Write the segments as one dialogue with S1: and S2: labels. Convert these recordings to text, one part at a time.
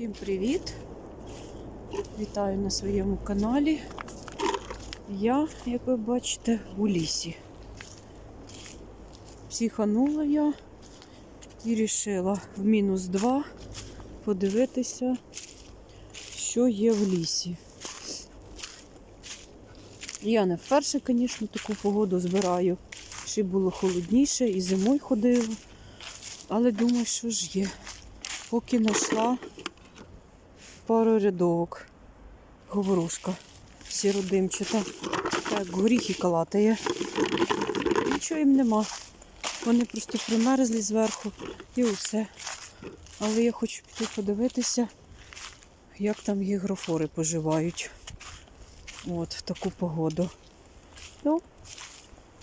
S1: Всім привіт! Вітаю на своєму каналі. Я, як ви бачите, у лісі. Психанула я і вирішила в мінус 2 подивитися, що є в лісі. Я не вперше, звісно, таку погоду збираю. Ще було холодніше і зимою ходила. Але думаю, що ж є. Поки знайшла пару рядовок. Говорушка сіродимчата. Так, горіхи калатає. Нічого їм нема. Вони просто примерзли зверху і усе. Але я хочу піти подивитися, як там гігрофори поживають. От, в таку погоду. Ну,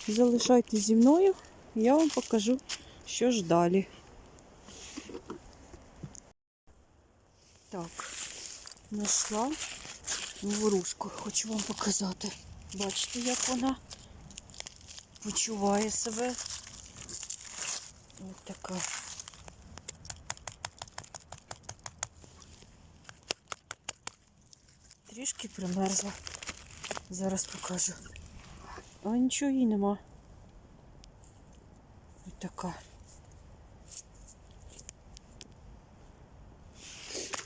S1: залишайтесь зі мною, я вам покажу, що ж далі. Так, знайшла ворушку, хочу вам показати. Бачите, як вона почуває себе. Ось така. Трішки примерзла. Зараз покажу. Але нічого їй нема. Ось така.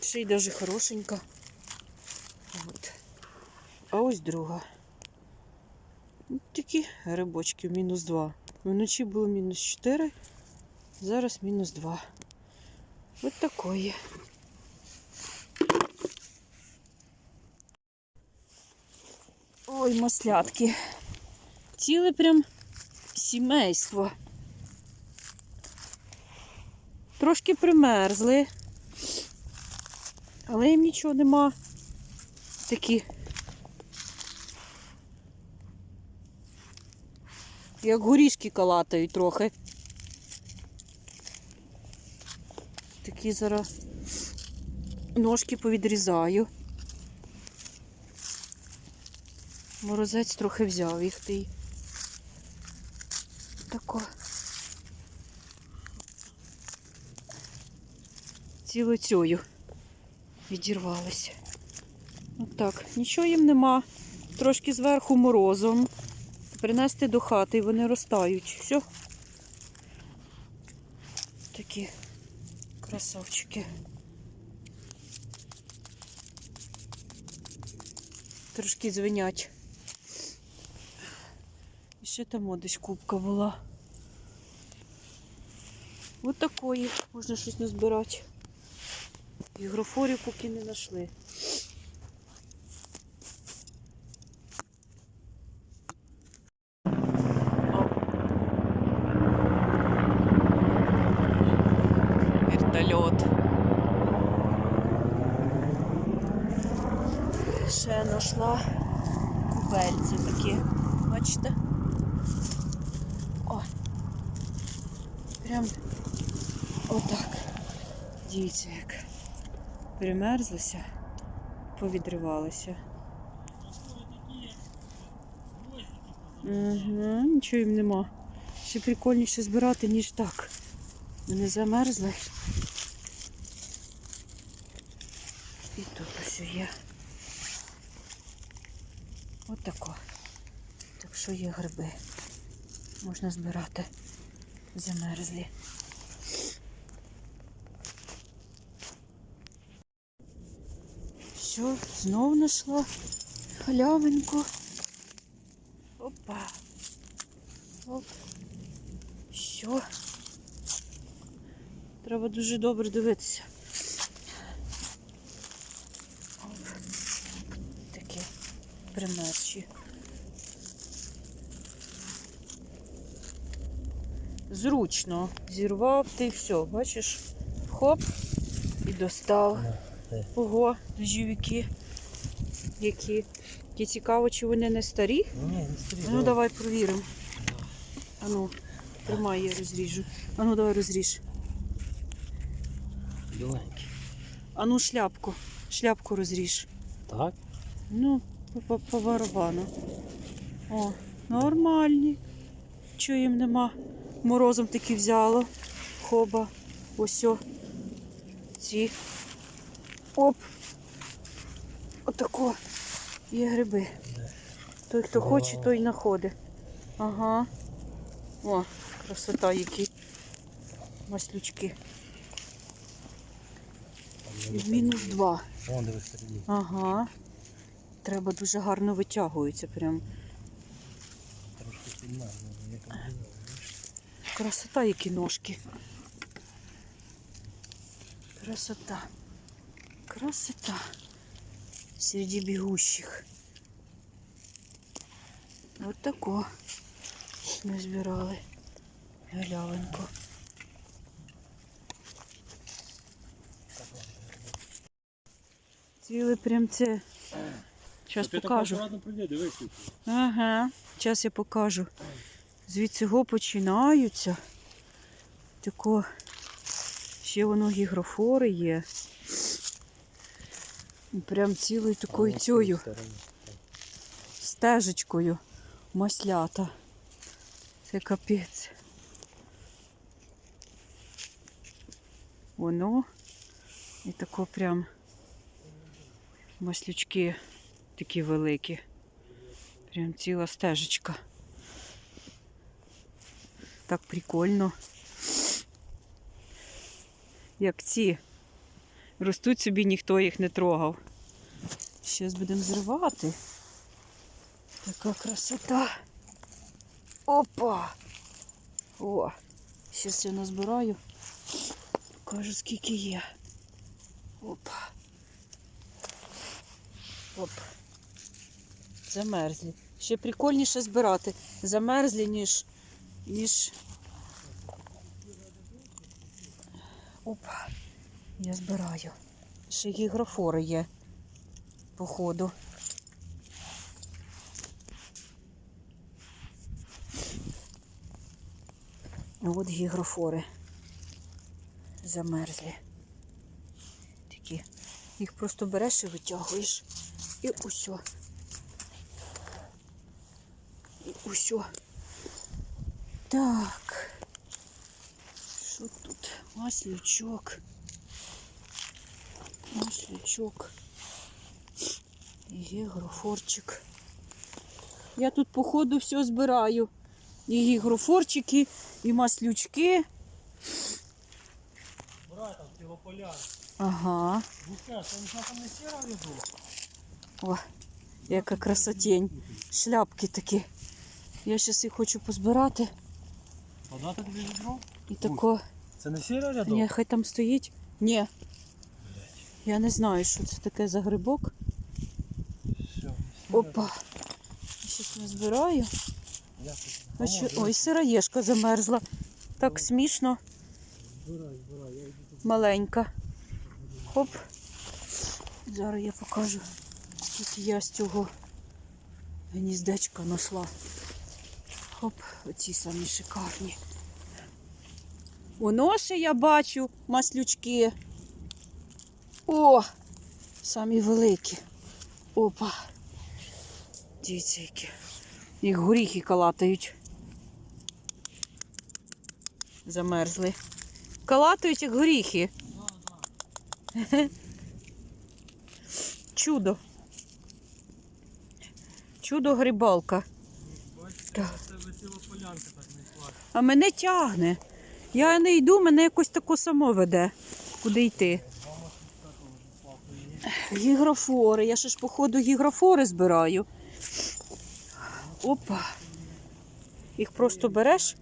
S1: Ще й даже хорошенька. А ось друга. Ось Такі грибочки мінус 2. Вночі було мінус 4, зараз мінус 2. Ось такої. Ой, маслятки. Ціле прям сімейство. Трошки примерзли. Але їм нічого нема. Такі. Як горішки калатають трохи. Такі зараз ножки повідрізаю. Морозець трохи взяв їх ти. Тако. Цілоцюю відірвалися. Отак, нічого їм нема. Трошки зверху морозом. Принести до хати і вони ростають. Все. Такі красавчики. Трошки звенять. І ще там десь кубка була. Ось такої можна щось назбирати. Ігрофорів поки не знайшли. Вертольот. Ще знайшла кубельці такі. Бачите? О! Прям отак. Дивіться як примерзлися, повідривалися. Угу, нічого їм нема. Ще прикольніше збирати, ніж так. Вони замерзли. І тут ось є. От. Так що є гриби. Можна збирати замерзлі. Все, знову знайшла халявинку. Опа. Оп. Що? Треба дуже добре дивитися. Оп. Такі примерчі. Зручно. Зірвав ти все, бачиш? Хоп, і достав. Ого, дожівіки. Які. Які цікаво, чи вони не старі?
S2: Ні, не стрій.
S1: Ну давай провіримо. Ану, тримай, я розріжу. Ану, давай розріж.
S2: Біленький.
S1: Ану, шляпку. Шляпку розріж.
S2: Так?
S1: Ну, по, по, по барабану. О, нормальні. Чого їм нема? Морозом таки взяло. Хоба. Ось о. Ці Оп. Отако. Є гриби. Той, хто хоче, той знаходить. Ага. О, красота, які маслючки. І мінус два. Ага. Треба дуже гарно витягується прям.
S2: Трошки сильна, ну, як.
S1: Красота, які ножки. Красота. Красота. Среди бегущих. Вот тако ми збирали галявинку. Цвіли прям це. Зараз покажу. Ага, зараз я покажу. Звідси го починаються. Тако ще воно гігрофори є. Прям цілою такою цією стежечкою маслята. Це капець. Воно. І тако прям маслючки такі великі. Прям ціла стежечка. Так прикольно. Як ці. Ростуть собі, ніхто їх не трогав. Зараз будемо зривати. Така красота. Опа! О! Зараз я назбираю. Покажу, скільки є. Опа. Оп. Замерзлі. Ще прикольніше збирати. Замерзлі, ніж. ніж. Опа. Я збираю. Ще гігрофори є. Походу. От гігрофори. Замерзлі. Такі. Їх просто береш і витягуєш. І усьо. І усьо. Так. Що тут? Маслючок. Маслючок. І гігрофорчик. Я тут, походу, все збираю. І гігрофорчики, і маслючки.
S2: Ти його.
S1: Ага.
S2: Гуся, там не сіра?
S1: О, яка красотень. Шляпки такі. Я зараз їх хочу позбирати.
S2: Подати тобі відро?
S1: І тако.
S2: Це не сіра рядок?
S1: Ні, хай там стоїть. Ні. Я не знаю, що це таке за грибок. Опа.
S2: Я
S1: А що... Ой, сироєшка замерзла. Так смішно,
S2: тут.
S1: маленька. Хоп. Зараз я покажу, скільки я з цього гніздечка знайшла. Хоп, оці самі шикарні. Воно ще я бачу маслючки. О! Самі великі. Опа. Дивіться, які. Їх горіхи калатають. Замерзли. Калатають як горіхи. Чудо. Чудо грибалка. Так. А мене тягне. Я не йду, мене якось тако само веде. Куди йти?
S2: Мама тут такого вже плакає.
S1: Гігрофори. Я ще ж, походу, гігрофори збираю. Опа. Їх просто береш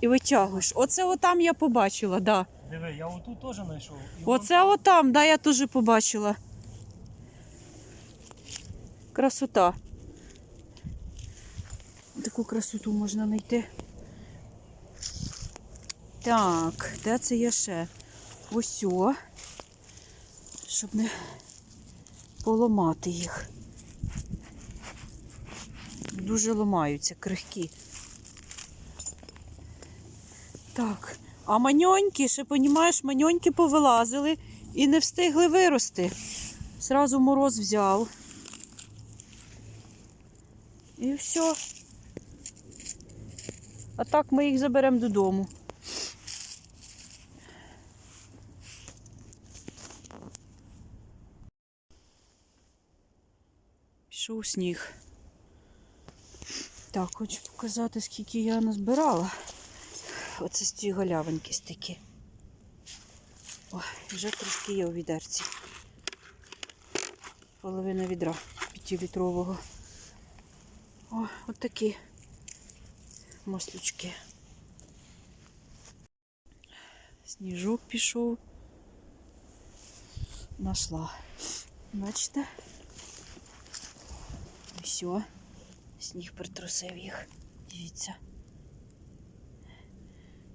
S1: і витягуєш. Оце отам я побачила, да.
S2: Диви, я отут теж знайшов. І
S1: Оце отам, да, я теж побачила. Красота. Таку красоту можна знайти. Так, де це є ще? Ось о. Щоб не поламати їх. Дуже ламаються, крихкі. Так, а маньоньки, ще понімаєш, маньоньки повилазили і не встигли вирости. Зразу мороз взяв. І все. А так ми їх заберемо додому. Пішов сніг. Так, хочу показати, скільки я назбирала. Оце з цієї галявинки стики. Ой, вже трошки є у відерці. Половина відра п'ятилітрового. О, от такі маслючки. Сніжок пішов. Нашла. Бачите? Все. Сніг притрусив їх. Дивіться.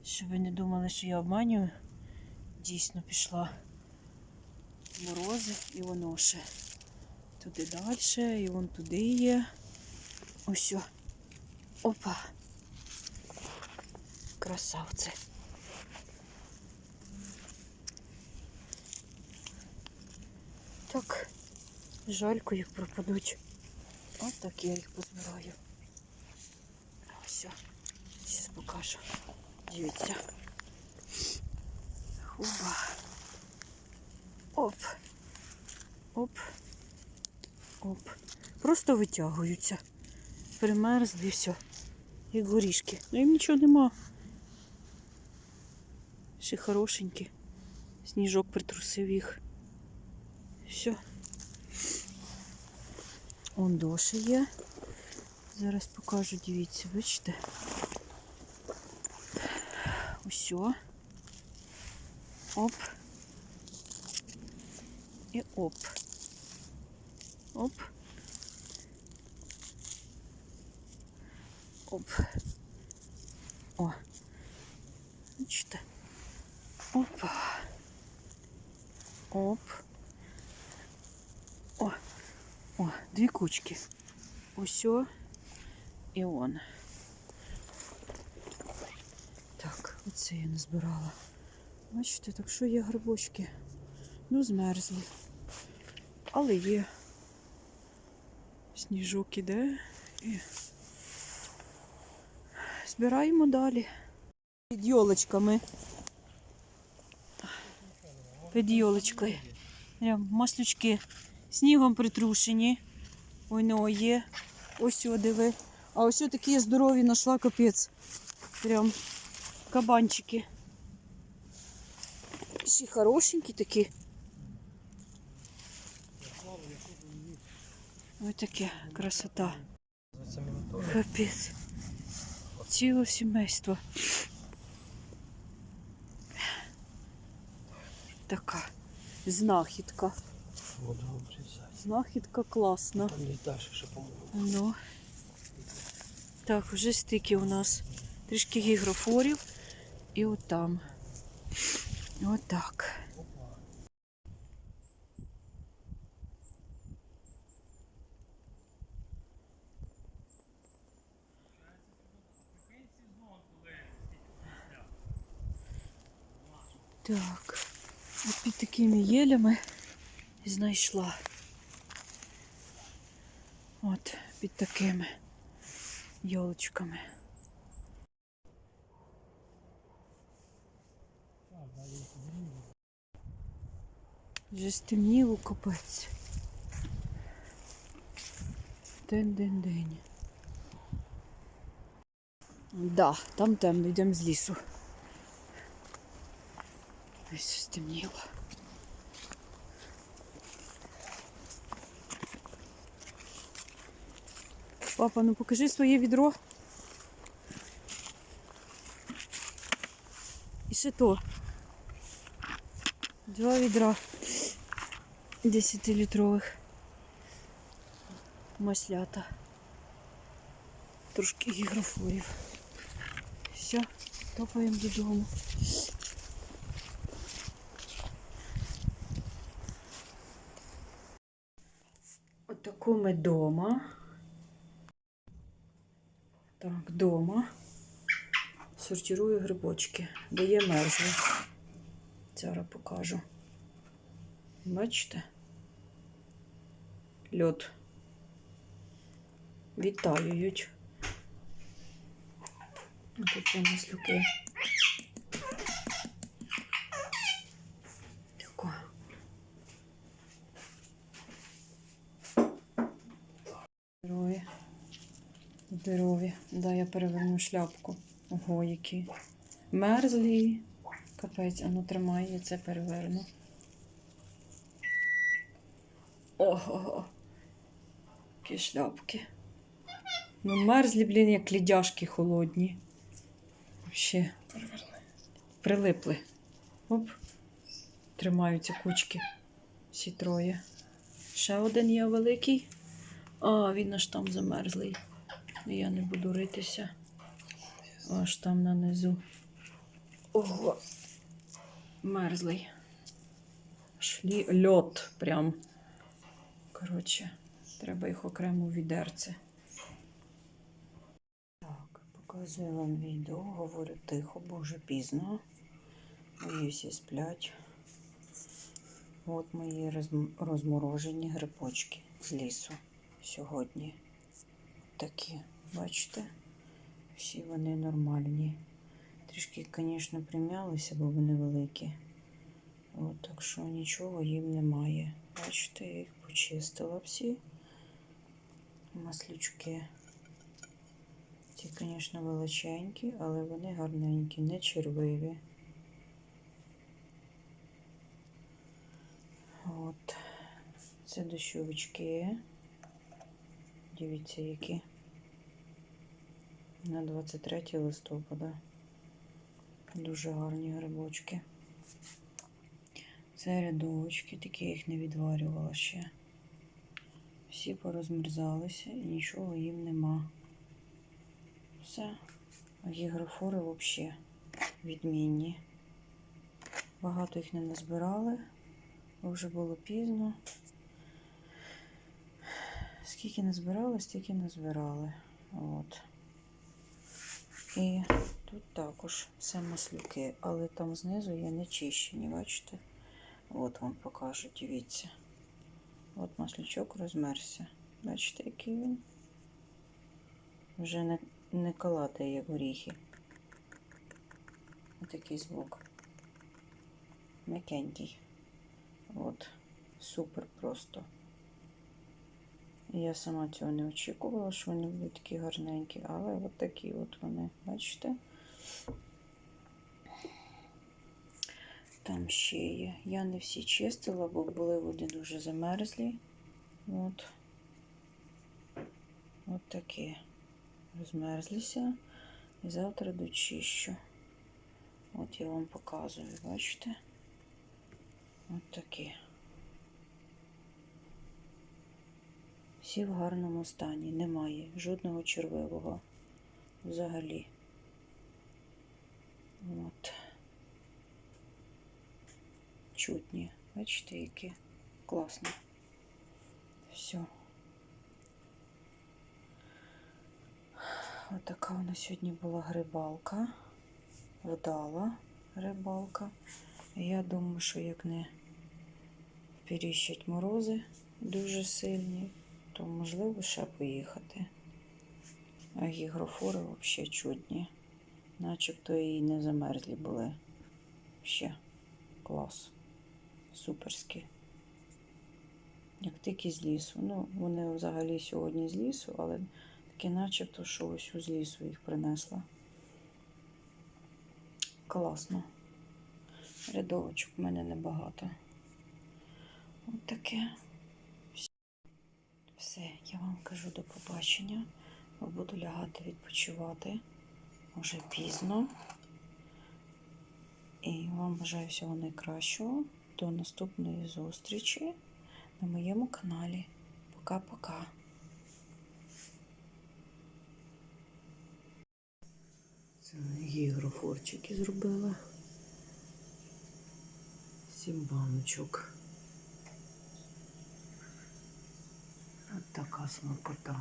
S1: Щоб ви не думали, що я обманюю. Дійсно пішла морози і воно ще туди далі, і вон туди є. Ось. Опа. Красавці. Так, жалько їх пропадуть. От так я їх позбираю. Ось. Зараз покажу. Дивіться. Хуба. Оп. Оп. Оп. Просто витягуються. Примерзли і все. Як горішки. Ну їм нічого нема. Ще хорошенькі. Сніжок притрусив їх. Все. Он доші є. Зараз покажу, дивіться, бачите. Усьо. Оп. І оп. Оп. Оп. О. Бачите. Опа. Оп. Кучки. Усьо і он. Так, оце я не збирала. Бачите, так що є грибочки. Ну, змерзли. Але є. Сніжок іде і збираємо далі. Під йолочками. Під йолочкою. Маслючки снігом притрушені. Ой, ну є. Ось диви. А ось такі здорові знайшла капець. Прям кабанчики. Ще хорошенькі такі. Ось таке красота. Капець. Ціле сімейство. Така знахідка.
S2: Воду обрізати.
S1: Знахідка класна. Ну. Так, вже стики у нас. Трішки гігрофорів. І отам. Отак. Так. От під такими єлями знайшла. От під такими йолочками. Вже стемніло капець. День-день-день. Да, там темно, йдемо з лісу. Ось стемніло. Папа, ну покажи своє відро. І ще то. Два відра 10-літрових. Маслята. Трошки гігрофорів. Все, топаємо додому. Отаку ми дома. Так, дома. Сортирую грибочки, бо є мерзли. Зараз покажу. Бачите? Льод. Відтаюють. Тут у нас люки. Тако. Здорові. Да, я переверну шляпку. Ого, які. Мерзлі. Капець, а ну тримай, я це переверну. Ого. Які шляпки. Ну, мерзлі, блін, як лідяшки холодні. Вообще прилипли. Оп. Тримаються кучки. Всі троє. Ще один є великий. А, він аж там замерзлий. Я не буду ритися. Аж там нанизу. Ого. Мерзлий. Шлі... Льот прям. Коротше, треба їх окремо в відерце. Так, показую вам відео, говорю тихо, бо вже пізно. Мої всі сплять. От мої розморожені грибочки з лісу сьогодні. Такі, бачите? Всі вони нормальні. Трішки, звісно, прим'ялися, бо вони великі. От, так що нічого їм немає. Бачите, я їх почистила всі. Маслючки. Ці, звісно, величенькі, але вони гарненькі, не червиві. От. Це дощовички. Дивіться, які. На 23 листопада. Дуже гарні грибочки. Це рядовочки, такі я їх не відварювала ще. Всі порозмерзалися і нічого їм нема. Все. Гігрофори взагалі відмінні. Багато їх не назбирали, бо вже було пізно. Скільки назбирали, стільки назбирали. От. І тут також все маслюки, але там знизу є нечищені, бачите? От вам покажу, дивіться. От маслючок розмерся. Бачите, який він? Вже не, не калатає, як горіхи. Отакий звук. М'якенький. От. Супер просто. Я сама цього не очікувала, що вони будуть такі гарненькі, але от такі от вони, бачите? Там ще є. Я не всі чистила, бо були вони дуже замерзлі. От. От такі. Розмерзлися. І завтра дочищу. От я вам показую, бачите? От такі. Всі в гарному стані. Немає жодного червивого взагалі. От. Чутні. Бачите, які класно. Все. Отака у нас сьогодні була грибалка. Вдала рибалка. Я думаю, що як не періщать морози дуже сильні, то можливо ще поїхати. А гігрофори взагалі чудні. Начебто і не замерзлі були. Ще клас. Суперські. Як тільки з лісу. Ну, вони взагалі сьогодні з лісу, але таке начебто, що ось з лісу їх принесла. Класно. Рядовочок в мене небагато. Ось таке. Все, я вам кажу до побачення. Буду лягати відпочивати. Уже пізно. І вам бажаю всього найкращого. До наступної зустрічі на моєму каналі. Пока-пока. Це гігрофорчики зробила. Сім баночок. От така смакота.